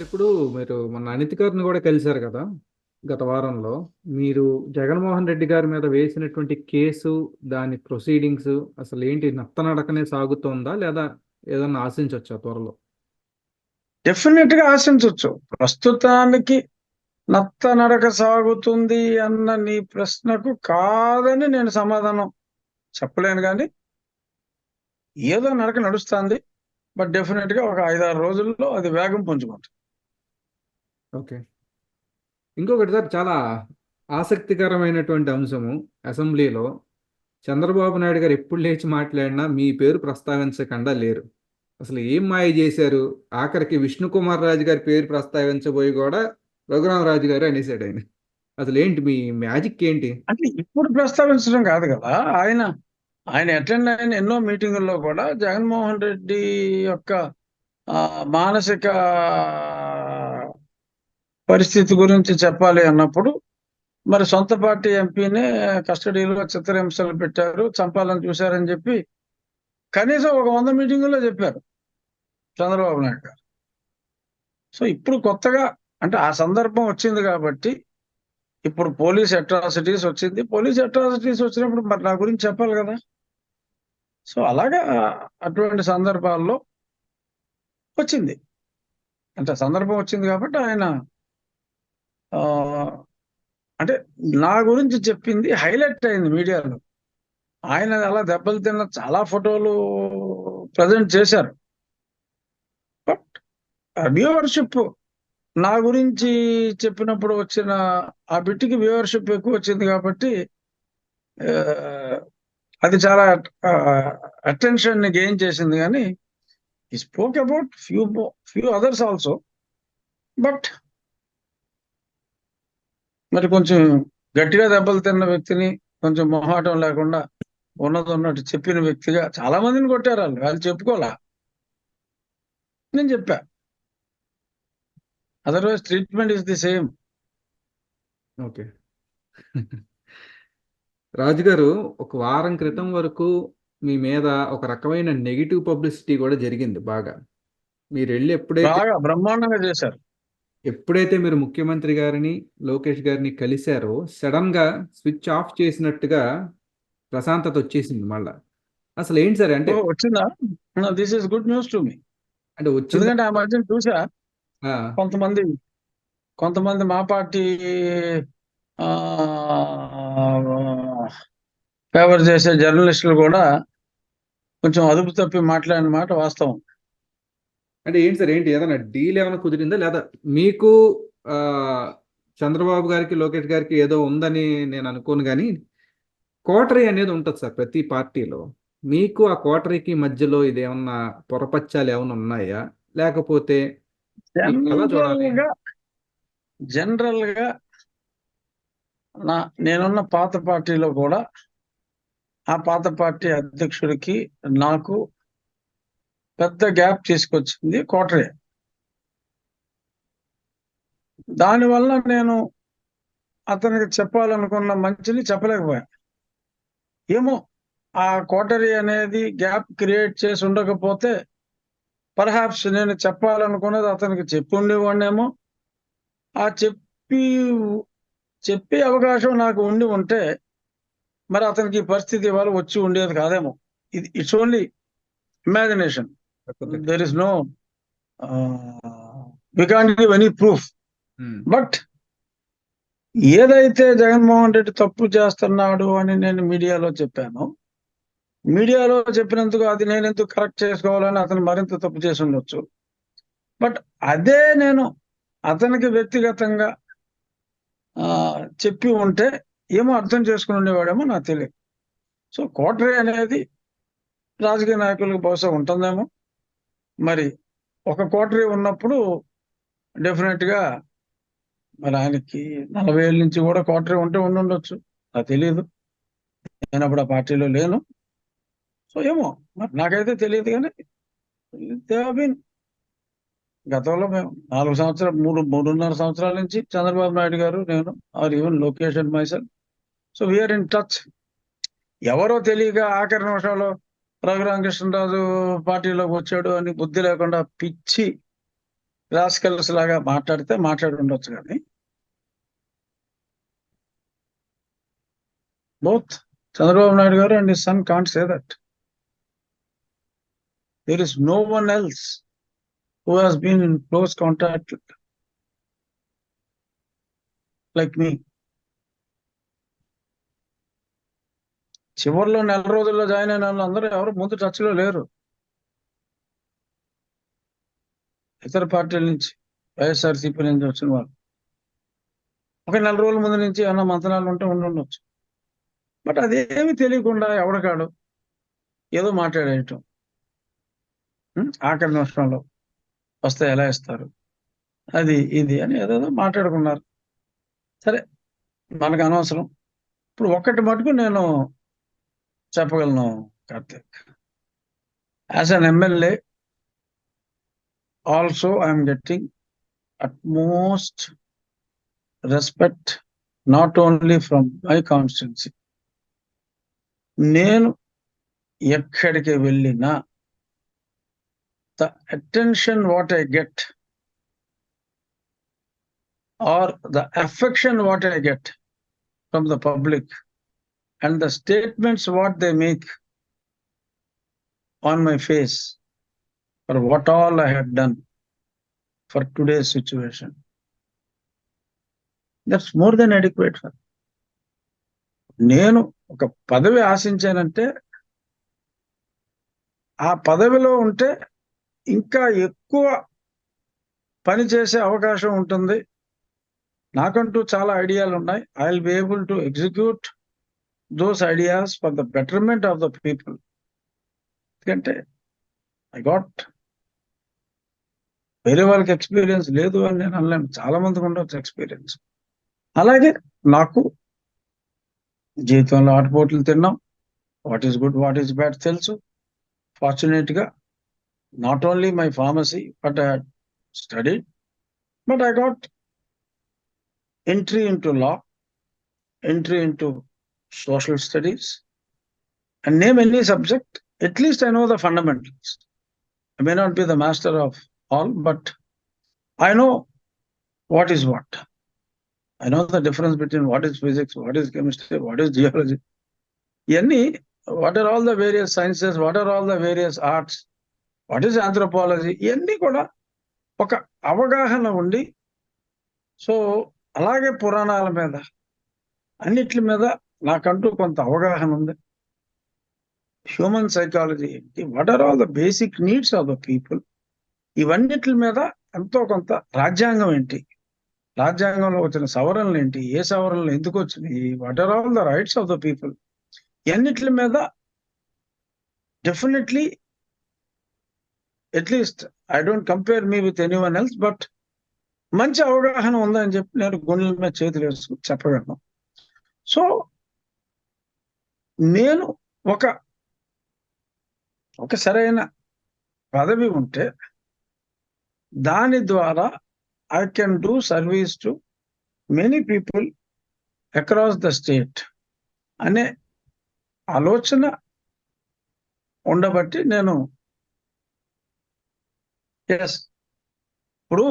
Sir ఇప్పుడు మీరు మన అనిత్ గారిని కూడా కలిశారు కదా గత వారంలో. మీరు జగన్మోహన్ రెడ్డి గారి మీద వేసినటువంటి కేసు దాని ప్రొసీడింగ్స్ అసలు ఏంటి? నత్తనడకనే సాగుతోందా లేదా ఏదన్నా ఆశించవచ్చా త్వరలో? డెఫినెట్గా ఆశించవచ్చు ప్రస్తుతానికి నత్త నడక సాగుతుంది అన్న నీ ప్రశ్నకు కాదని నేను సమాధానం చెప్పలేను కానీ ఏదో నడక నడుస్తుంది. బట్ డెఫినెట్గా ఒక ఐదారు రోజుల్లో అది వేగం పుంజుకుంటుంది. ఓకే. ఇంకొకటి సార్ చాలా ఆసక్తికరమైనటువంటి అంశము అసెంబ్లీలో. చంద్రబాబు నాయుడు గారు ఎప్పుడు లేచి మాట్లాడినా మీ పేరు ప్రస్తావించకుండా లేరు. అసలు ఏం మాయ చేశారు? ఆఖరికి విష్ణుకుమార్ రాజు గారి పేరు ప్రస్తావించబోయి కూడా రఘురామరాజు గారు అనేసాడు ఆయన. అసలు ఏంటి మీ మ్యాజిక్ ఏంటి? అంటే ఇప్పుడు ప్రస్తావించడం కాదు కదా. ఆయన ఆయన అటెండ్ అయిన ఎన్నో మీటింగుల్లో కూడా జగన్మోహన్ రెడ్డి యొక్క మానసిక పరిస్థితి గురించి చెప్పాలి అన్నప్పుడు మరి సొంత పార్టీ ఎంపీనే కస్టడీలో చిత్రహింసలు పెట్టారు చంపాలని చూశారని చెప్పి కనీసం ఒక వంద మీటింగుల్లో చెప్పారు చంద్రబాబు నాయుడు గారు. సో ఇప్పుడు కొత్తగా అంటే ఆ సందర్భం వచ్చింది కాబట్టి ఇప్పుడు పోలీస్ అట్రాసిటీస్ వచ్చింది. పోలీస్ అట్రాసిటీస్ వచ్చినప్పుడు మరి నా గురించి చెప్పాలి కదా. సో అలాగా అటువంటి సందర్భాల్లో వచ్చింది. అంటే సందర్భం వచ్చింది కాబట్టి ఆయన అంటే నా గురించి చెప్పింది హైలైట్ అయింది మీడియాలో. ఆయన అలా దెబ్బలు తిన్న చాలా ఫోటోలు ప్రజెంట్ చేశారు. బట్ వ్యూవర్షిప్ నా గురించి చెప్పినప్పుడు వచ్చిన ఆ బిట్టికి వ్యూవర్షిప్ ఎక్కువ వచ్చింది కాబట్టి అది చాలా అటెన్షన్ని గెయిన్ చేసింది కానీ he spoke about few few others also. But మరి కొంచెం గట్టిగా దెబ్బలు తిన్న వ్యక్తిని కొంచెం మొహాటం లేకుండా ఉన్నది ఉన్నట్టు చెప్పిన వ్యక్తిగా చాలా మందిని కొట్టారు వాళ్ళు. వాళ్ళు చెప్పుకోలే నేను చెప్పా. Otherwise treatment is the same okay. రాజుగారు ఒక వారం క్రితం వరకు మీ మీద ఒక రకమైన నెగిటివ్ పబ్లిసిటీ కూడా జరిగింది బాగా. మీరు వెళ్ళి ఎప్పుడైతే బాగా బ్రహ్మాండంగా చేశారు. ఎప్పుడైతే మీరు ముఖ్యమంత్రి గారిని లోకేష్ గారిని కలిశారో సడన్గా స్విచ్ ఆఫ్ చేసినట్టుగా ప్రశాంతత వచ్చేసింది మళ్ళా. అసలు ఏంటి సార్ అంటే వచ్చిందా? This is good news to me అంటే వచ్చింది. ఎందుకంటే ఆ మధ్యన చూసా కొంతమంది కొంతమంది మా పార్టీ ఫేవర్ చేసే జర్నలిస్టులు కూడా కొంచెం అదుపు తప్పి మాట్లాడిన మాట వాస్తవం. అంటే ఏంటి సార్ ఏంటి? ఏదైనా డీల్ ఏమైనా కుదిరిందా? లేదా మీకు చంద్రబాబు గారికి లోకేష్ గారికి ఏదో ఉందని నేను అనుకోను కానీ కోటరీ అనేది ఉంటుంది సార్ ప్రతి పార్టీలో. మీకు ఆ కోటరీకి మధ్యలో ఇదేమన్నా పొరపచ్చాలు ఏమైనా ఉన్నాయా? లేకపోతే జనరల్గా నా నేనున్న పాత పార్టీలో కూడా ఆ పాత పార్టీ అధ్యక్షుడికి నాకు పెద్ద గ్యాప్ తీసుకొచ్చింది కోటరే. దానివల్ల నేను అతనికి చెప్పాలనుకున్న మంచిని చెప్పలేకపోయా ఏమో ఆ కోటరీ అనేది గ్యాప్ క్రియేట్ చేసి ఉండకపోతే పర్హాప్స్ నేను చెప్పాలనుకున్నది అతనికి చెప్పి ఉండేవాడినేమో ఆ చెప్పి చెప్పే అవకాశం నాకు ఉండి ఉంటే మరి అతనికి ఈ పరిస్థితి ఇవాళ వచ్చి ఉండేది కాదేమో. ఇది it's only imagination there is no we can't give any proof but ఏదైతే జగన్మోహన్ రెడ్డి తప్పు చేస్తున్నాడు అని నేను మీడియాలో చెప్పాను మీడియాలో చెప్పినందుకు అది నేను ఎందుకు కరెక్ట్ చేసుకోవాలని అతను మరింత తప్పు చేసి ఉండొచ్చు. బట్ అదే నేను అతనికి వ్యక్తిగతంగా చెప్పి ఉంటే ఏమో అర్థం చేసుకుని ఉండేవాడేమో నాకు తెలియదు. సో కోటరీ అనేది రాజకీయ నాయకులకు బహుశా ఉంటుందేమో. మరి ఒక కోటరీ ఉన్నప్పుడు డెఫినెట్గా మరి ఆయనకి నలభై ఏళ్ళ నుంచి కూడా కోటరీ ఉంటే ఉండుండొచ్చు నాకు తెలియదు నేను అప్పుడు ఆ పార్టీలో లేను. సో ఏమో మరి నాకైతే తెలియదు కానీ దేవీన్ గతంలో మేము నాలుగు సంవత్సరాలు మూడు మూడున్నర సంవత్సరాల నుంచి చంద్రబాబు నాయుడు గారు నేను or even Lokesh and myself so we're in touch ఎవరో తెలియక ఆఖరి నిమిషంలో రఘురామకృష్ణరాజు పార్టీలోకి వచ్చాడు అని బుద్ధి లేకుండా పిచ్చి రాస్కల్స్ లాగా మాట్లాడితే మాట్లాడి ఉండొచ్చు కానీ. బోత్ చంద్రబాబు నాయుడు గారు and son can't say that there is no one else who has been in close contact like me చివరిలో నెల రోజుల్లో జాయిన్ అయిన వాళ్ళు అందరూ ఎవరు ముందు టచ్లో లేరు. ఇతర పార్టీల నుంచి వైఎస్ఆర్సీపీ నుంచి వచ్చిన వాళ్ళు. ఒక నెల రోజుల ముందు నుంచి ఏమన్నా మంతనాలు ఉంటే ఉండుండొచ్చు బట్ అదేమి తెలియకుండా ఎవడకాడు ఏదో మాట్లాడేయటం. ఆఖరి నిమిషంలో వస్తే ఎలా ఇస్తారు? అది ఇది అని ఏదేదో మాట్లాడుకున్నారు. సరే మనకు అనవసరం. ఇప్పుడు ఒక్కటి మటుకు నేను చెప్పగలను Karthik as an MLA also I'm getting utmost respect not only from my constituency నేను ఎక్కడికి వెళ్ళినా the attention what I get or the affection what I get from the public and the statements what they make on my face for what all I had done for today situation that's more than adequate for నేను ఒక పదవి ఆశించానంటే ఆ పదవిలో ఉంటే ఇంకా ఎక్కువ పని చేసే అవకాశం ఉంటుంది నాకంటూ చాలా ఐడియాలు ఉన్నాయి I will be able to execute those ideas for the betterment of the people. ఎందుకంటే ఐ గాట్ వేరే వాళ్ళకి ఎక్స్పీరియన్స్ లేదు అని నేను అనలేను. చాలా మందికి ఉండొచ్చు ఎక్స్పీరియన్స్ అలాగే నాకు జీవితంలో ఆటపోట్లు తిన్నాం. What is good what is bad తెలుసు. ఫార్చునేట్గా not only my pharmacy but I study but I got entry into law entry into social studies and name any subject, at least I know the fundamentals. I may not be the master of all, but I know what is what. I know the difference between what is physics, what is chemistry, what is geology. Any, what are all the various sciences, what are all the various arts, what is anthropology, ఇవన్నీ కూడా ఒక అవగాహన ఉండి so అలాగే పురాణాల మీద అన్నిటి మీద నాకంటూ కొంత అవగాహన ఉంది. హ్యూమన్ సైకాలజీ ఏంటి what are all the basic needs of the people ఇవన్నిటి మీద ఎంతో కొంత రాజ్యాంగం ఏంటి? రాజ్యాంగంలో వచ్చిన సవరణలు ఏంటి? ఏ సవరణలు ఎందుకు వచ్చినాయి? What are all the rights of the people ఇవన్నిటి మీద definitely at least I don't compare me with any one else but మంచి అవగాహన ఉందని చెప్పి నేను గుండెల మీద చేతులు వేసుకుని చెప్పగలను. సో నేను ఒక ఒక సరైన పదవి ఉంటే దాని ద్వారా I can do service to many people across the state అనే ఆలోచన ఉండబట్టి నేను ఎస్ ఇప్పుడు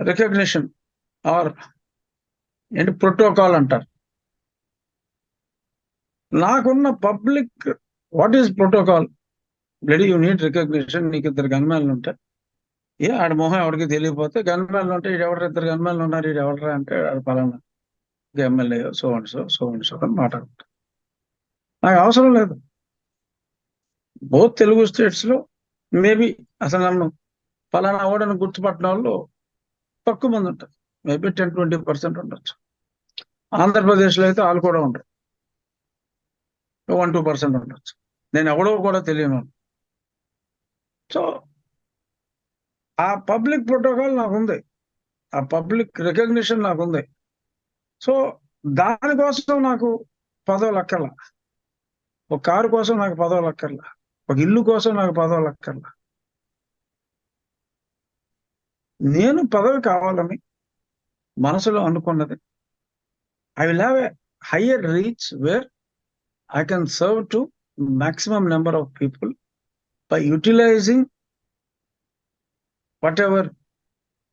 రికగ్నిషన్ ఆర్ ఏంటి ప్రోటోకాల్ అంటారు. నాకున్న public what is protocol ready you recognition నీకు ఇద్దరు గన్మేళ్ళు ఉంటాయి ఏ ఆడ మొహం ఎవరికి తెలియకపోతే గన్మేళ్ళు ఉంటే ఇది ఎవరు ఇద్దరు గన్మేళ్ళు ఉన్నారు ఇది ఎవడరా అంటే ఆడ పలానా MLA so and so so and so అని మాట్లాడుకుంటా. నాకు అవసరం లేదు. బోత్ తెలుగు స్టేట్స్లో మేబీ అసలు నన్ను పలానా ఓడని గుర్తుపట్టిన వాళ్ళు తక్కువ మంది ఉంటారు. మేబీ టెన్ ట్వంటీ పర్సెంట్ ఉండొచ్చు. ఆంధ్రప్రదేశ్లో అయితే వాళ్ళు కూడా ఉంటారు వన్ టూ పర్సెంట్ ఉండొచ్చు. నేను ఎవడో కూడా తెలియను. సో ఆ పబ్లిక్ ప్రోటోకాల్ నాకు ఉంది ఆ పబ్లిక్ రికగ్నిషన్ నాకు ఉంది సో దానికోసం నాకు పదో లక్కర్ల. ఒక కారు కోసం నాకు పదో లక్కర్ల. ఒక ఇల్లు కోసం నాకు పదో లక్కర్ల. నేను పదవి కావాలని మనసులో అనుకున్నది. I will have a higher reach where I can serve to maximum number of people by utilizing whatever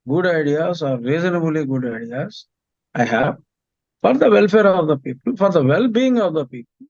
good ideas or reasonably good ideas I have for the welfare of the people, for the well-being of the people,